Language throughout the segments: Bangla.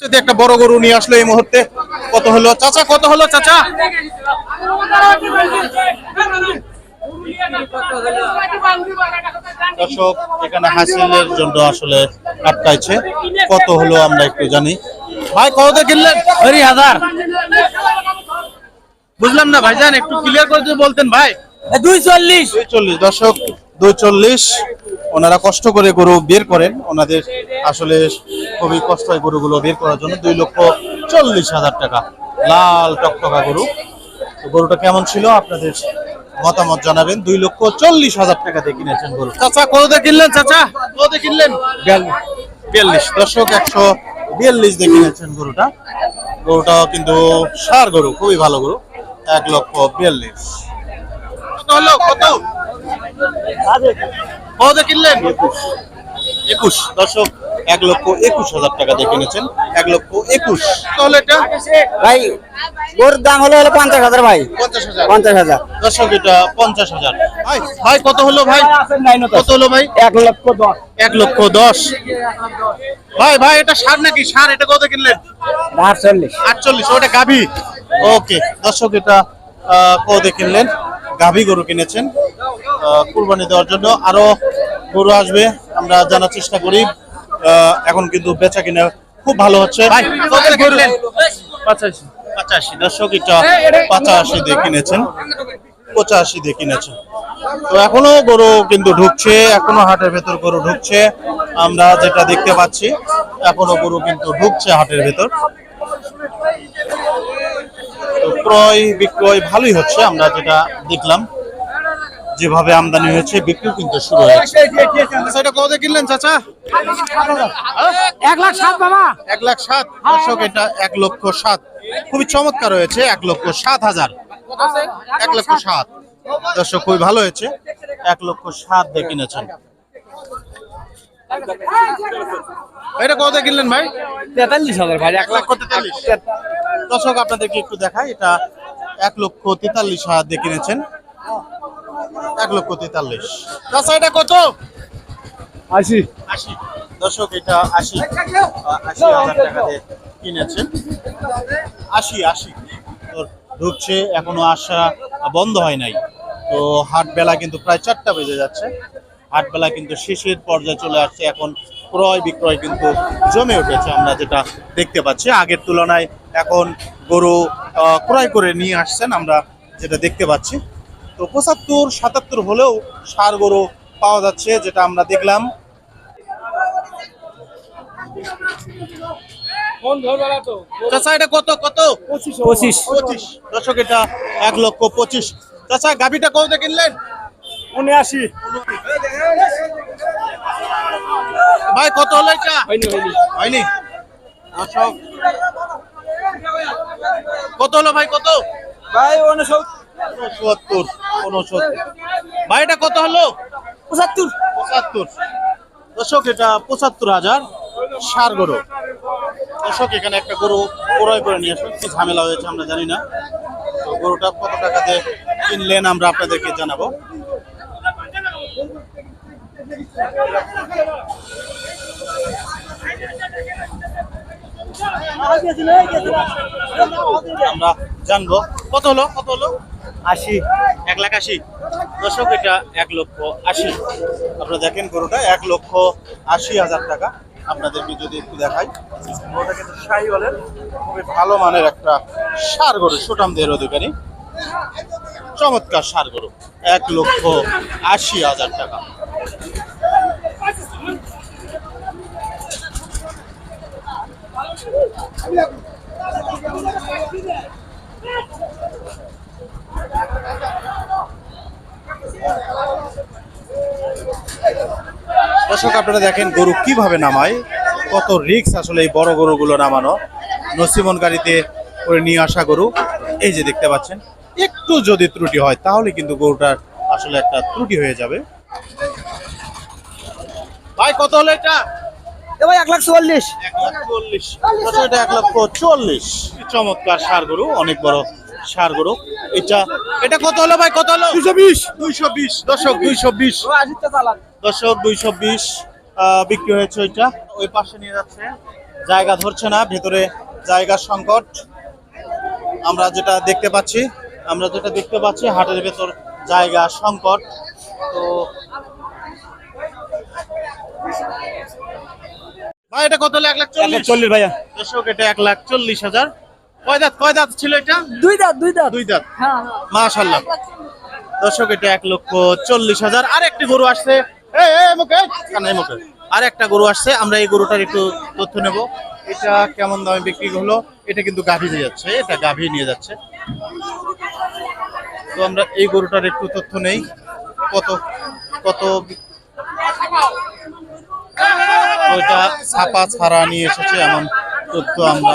যদি একটা বড় গরু নিয়ে আসলো এই মুহূর্তে কত হলো? চাচা কত হলো চাচা? দর্শক এখানে হাসিলের জন্য আসলে আটকাইছে। কত হলো আমরা একটু জানি। ভাই কত কিনলেন? আড়াই হাজার। বুঝলাম না ভাইজান একটু ক্লিয়ার করে যদি বলতেন ভাই। দুই চল্লিশ। দুই চল্লিশ দর্শক দুই চল্লিশ। ওনারা কষ্ট করে গরু বের করেন। ওনাদের আসলে খুবই কষ্ট হয় গরুগুলো বের করার জন্য। দুই লক্ষ চল্লিশ হাজার টাকা। লাল টকটকা গরু। তো গরুটা কেমন ছিল? আপনাদের মতামত জানাবেন। দুই লক্ষ চল্লিশ হাজার টাকা দিয়ে কিনেছেন গরু। চাচা কততে কিনলেন চাচা? কততে কিনলেন? বিয়াল্লিশ। দর্শক একশো বিয়াল্লিশ দিয়ে কিনেছেন গরুটা। গরুটাও কিন্তু সার গরু খুবই ভালো গরু। এক লক্ষ বিয়াল্লিশ। কত হলো? কত কিনলেন? একুশ। দর্শক এক লক্ষ একুশ হাজার টাকা দিয়ে কিনেছেন। এক লক্ষ একুশ। তাহলে এটা? ভাই ওর দাম হলো হলো পঞ্চাশ হাজার ভাই। পঞ্চাশ হাজার। পঞ্চাশ হাজার। দর্শক এটা পঞ্চাশ হাজার। ভাই কত হলো ভাই? কত হলো ভাই? এক লক্ষ দশ। এক লক্ষ দশ। ভাই ভাই এটা সার নাকি? সার এটা কত কিনলেন? আটচল্লিশ। আটচল্লিশ ওটা গাভী। ওকে দর্শক এটা কত কিনলেন? গাভী গরু কিনেছেন। কুরবানি দেওয়ার জন্য আরও গরু আসবে আমরা জানার চেষ্টা করি। এখন কিন্তু বেচা কিনা খুব ভালো হচ্ছে। পঁচাশি। দর্শক এটা পঁচাশি দিয়ে কিনেছেন। পঁচাশি দিয়ে কিনেছেন। তো এখনও গরু কিন্তু ঢুকছে এখনও হাটের ভেতর গরু ঢুকছে। আমরা যেটা দেখতে পাচ্ছি এখনও গরু কিন্তু ঢুকছে হাটের ভেতর। তো ক্রয় বিক্রয় ভালোই হচ্ছে আমরা যেটা দেখলাম। যেভাবে আমদানি হয়েছে বিক্রিও কিন্তু শুরু হয়েছে সেটা কত কিনলেন চাচা? এক লাখ সাত বাবা। এক লাখ সাত? দর্শক এটা এক লক্ষ সাত। খুবই চমৎকার হয়েছে এক লক্ষ সাত হাজার। এক লক্ষ সাত। দর্শক খুবই ভালো হয়েছে। এক লক্ষ সাত দিয়ে কিনেছেন। এটা কত কিনলেন ভাই? তেতাল্লিশ হাজার ভাই এক লক্ষ তেতাল্লিশ। দর্শক আপনাদেরকে একটু দেখাই এটা এক লক্ষ তেতাল্লিশ হাজার দিয়ে কিনেছেন। এক লক্ষ তেতাল্লিশ। আচ্ছা এটা কত? আশি। আশি। দর্শক এটা আশি আশি হাজার টাকা দিয়ে কিনেছেন আশি আশি। তো ঢুকছে এখনও আসা বন্ধ হয় নাই। তো হাট বেলা কিন্তু প্রায় চারটা বেজে যাচ্ছে। হাট বেলা কিন্তু শেষের পর্যায়ে চলে আসছে। এখন ক্রয় বিক্রয় কিন্তু জমে উঠেছে আমরা যেটা দেখতে পাচ্ছি। আগের তুলনায় এখন গরু আহ, ক্রয় করে নিয়ে আসছেন আমরা যেটা দেখতে পাচ্ছি। তো পঁচাত্তর সাতাত্তর হলেও সার গরু পাওয়া যাচ্ছে যেটা আমরা দেখলাম। চাচা এটা কত কত? পঁচিশ। পঁচিশ। দর্শক এটা এক লক্ষ পঁচিশ। চাচা গাভিটা কত কিনলেন? উনআশি। ভাই কত হলো এটা? হয়নি দর্শক কত হলো ভাই কত? ভাই উনসত্তর। উনসত্তর ভাই এটা কত হলো? পঁচাত্তর। পঁচাত্তর। দর্শক এটা পঁচাত্তর হাজার সার গরু। দর্শক এখানে একটা গরু ক্রয় করে নিয়ে আসুন। কি ঝামেলা হয়েছে আমরা জানি না। তো গরুটা কত টাকাতে কিনলেন আমরা আপনাদেরকে জানাব। আমরা জানব। কত হলো? কত হলো? আশি। এক লাখ আশি। দর্শক, এটা এক লক্ষ আশি। আপনারা দেখেন গরুটা, এক লক্ষ আশি হাজার টাকা। আপনাদেরকে যদি একটু দেখাই। গরুটা কিন্তু শাহি বলেন, খুবই ভালো মানের একটা সার গরু সুটামদের অধিকারী। চমৎকার সার গরু, এক লক্ষ আশি হাজার টাকা। দর্শক আপনারা দেখেন গরু কীভাবে নামায় কত রিক্স আসলে এই বড় গরুগুলো নামানো। নসিমন গাড়িতে করে নিয়ে আসা গরু। এই যে দেখতে পাচ্ছেন একটু যদি ত্রুটি হয় তাহলে কিন্তু গরুটার আসলে একটা ত্রুটি হয়ে যাবে। ভাই কত হলো এটা? ভাই এক লাখ চুয়াল্লিশ। এক লাখ চমৎকার সার গরু অনেক বড় সার গরু। এটা এটা কত হলো ভাই? কত হলো? দুইশো বিশ। দুইশো বিশ। দর্শক দুইশো বিশ। দর্শক দুইশো বিশ বিক্রি হয়েছে ওইটা ওই পাশে নিয়ে যাচ্ছে। জায়গা ধরছে না ভেতরে জায়গার সংকট। আমরা যেটা দেখতে পাচ্ছি আমরা যেটা দেখতে পাচ্ছি হাটের ভেতর জায়গা সংকট। তো ভাই এটা কত লাখ লাখ চল্লিশ? চল্লিশ ভাইয়া। দর্শক এটা এক লাখ চল্লিশ হাজার। কয় দাঁত কয় দাঁত ছিল এটা? দুই দাঁত দুই দাঁত। দুই দাঁত। হ্যাঁ। মাশাল্লাহ দর্শক এটা এক লক্ষ চল্লিশ হাজার। আর একটি গরু আসছে। আর একটা গরু আসছে। আমরা এই গরুটার একটু তথ্য নেব। এটা কেমন দামে বিক্রি হলো? এটা কিন্তু গাভী নিয়ে যাচ্ছে। এটা গাভী নিয়ে যাচ্ছে। তো আমরা এই গরুটার একটু তথ্য নেই। কত কত? ওইটা ছাপা ছাড়া নিয়ে এসেছে এমন তথ্য আমরা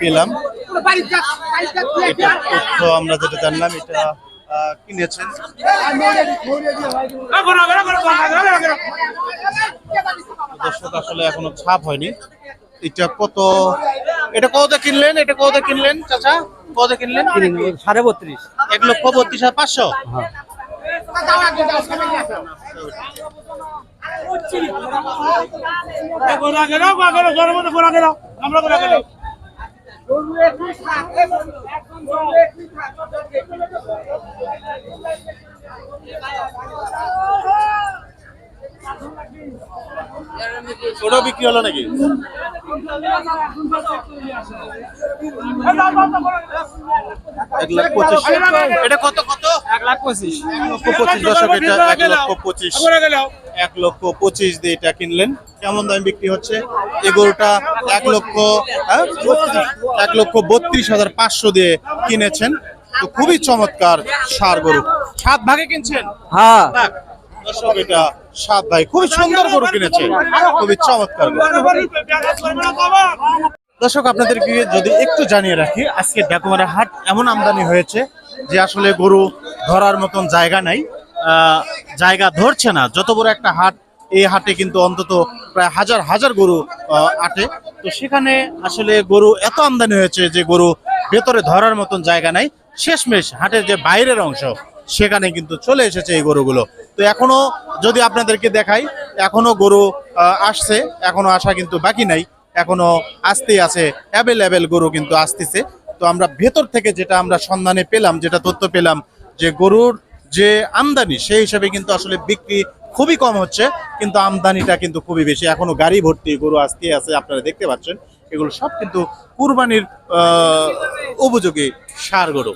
পেলাম। তথ্য আমরা যেটা জানলাম এটা কিনেছেন দর্শক আসলে এখনও ছাপ হয়নি। এটা কত এটা কত কিনলেন? এটা কত কিনলেন চাচা? কত কিনলেন? সাড়ে বত্রিশ। এক লক্ষ বত্রিশ হাজার পাঁচশো? ওটাও বিক্রি হলো নাকি? এক লাখ পঁচিশ। এটা কত কত? এক লাখ পঁচিশ। লক্ষ পঁচিশ দশক এটা এক লক্ষ পঁচিশ। এক লক্ষ পঁচিশ দিয়ে এটা কিনলেন। কেমন দাম বিক্রি হচ্ছে? এই গরুটা এক লক্ষ হ্যাঁ? এক লক্ষ বত্রিশ হাজার পাঁচশো দিয়ে কিনেছেন। তো খুবই চমৎকার সার গরু। সাত ভাগে কিনছেন? হ্যাঁ। দর্শক এটা সাত ভাই, খুবই সুন্দর গরু কিনেছে। খুবই চমৎকার দর্শক, আপনাদেরকে যদি একটু জানিয়ে রাখি, আজকে ডাকুমারা হাট এমন আমদানি হয়েছে যে আসলে গরু ধরার মতন জায়গা নাই। জায়গা ধরছে না। যত বড় একটা হাট, এই হাটে কিন্তু অন্তত প্রায় হাজার হাজার গরু আটে। তো সেখানে আসলে গরু এত আমদানি হয়েছে যে গরু ভেতরে ধরার মতন জায়গা নাই। শেষমেশ হাটের যে বাইরের অংশ, সেখানে কিন্তু চলে এসেছে এই গরুগুলো। তো এখনও যদি আপনাদেরকে দেখাই, এখনও গরু আসছে, এখনও আসা কিন্তু বাকি নাই, এখনও আসতেই আছে অ্যাভেলেবেল গরু কিন্তু আসতেছে। তো আমরা ভেতর থেকে যেটা আমরা সন্ধানে পেলাম, যেটা তথ্য পেলাম, যে গরুর যে আমদানি, সেই হিসাবে কিন্তু আসলে বিক্রি খুবই কম হচ্ছে, কিন্তু আমদানিটা কিন্তু খুবই বেশি। এখনও গাড়ি ভর্তি গরু আসতে আছে, আপনারা দেখতে পাচ্ছেন। এগুলো সব কিন্তু কুরবানির উপযোগী সার গরু।